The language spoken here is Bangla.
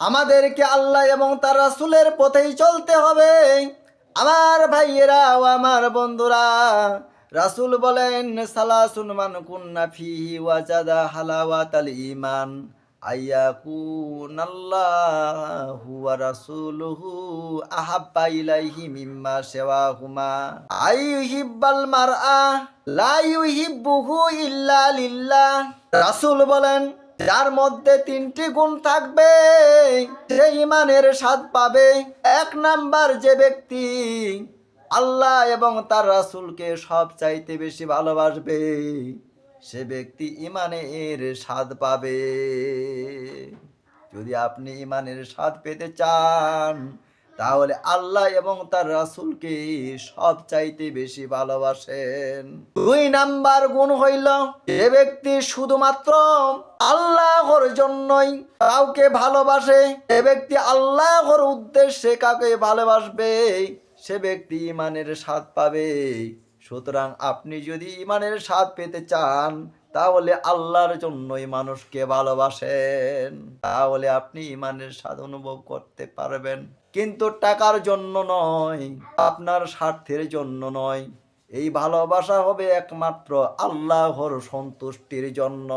আমাদেরকে আল্লাহ এবং তার রাসুলের পথেই চলতে হবে। আমার ভাইয়েরা ও আমার বন্ধুরা, রাসূল বলেন, সালাসুন মান কুন্না ফিহি ওয়াজাদা হালাওয়া তাল ইমান হালাওয়াতাল ঈমান আইয়াকুনাল্লাহু ওয়া রাসূলুহু আহাব্বা ইলাইহি মিম্মা সিওয়াহুমা আইয়ুহিব্বাল মারআ লা ইউহিব্বুহু ইল্লা লিল্লাহ। রাসূল বলেন যার মধ্যে তিনটি গুণ থাকবে সে ইমানের স্বাদ পাবে। এক নাম্বার যে ব্যক্তি আল্লাহ এবং তার রাসূলকে সব চাইতে বেশি ভালোবাসবে, সে ব্যক্তি ইমানের স্বাদ পাবে। যদি আপনি ইমানের স্বাদ পেতে চান, তাহলে আল্লাহ এবং তার রাসূলকে সব চাইতে বেশি ভালোবাসেন। দুই নাম্বার গুণ হইল, যে ব্যক্তি শুধুমাত্র আল্লাহর জন্যই কাউকে ভালোবাসে। যে ব্যক্তি আল্লাহর উদ্দেশ্যে কাউকে ভালোবাসবে, সে ব্যক্তি ইমানের স্বাদ পাবে। সুতরাং আপনি যদি ইমানের স্বাদ পেতে চান, তাহলে আল্লাহর জন্যই মানুষকে ভালোবাসেন। তাহলে আপনি ইমানের স্বাদ অনুভব করতে পারবেন। কিন্তু টাকার জন্য নয়, আপনার স্বার্থের জন্য নয়। এই ভালোবাসা হবে একমাত্র আল্লাহর সন্তুষ্টির জন্য।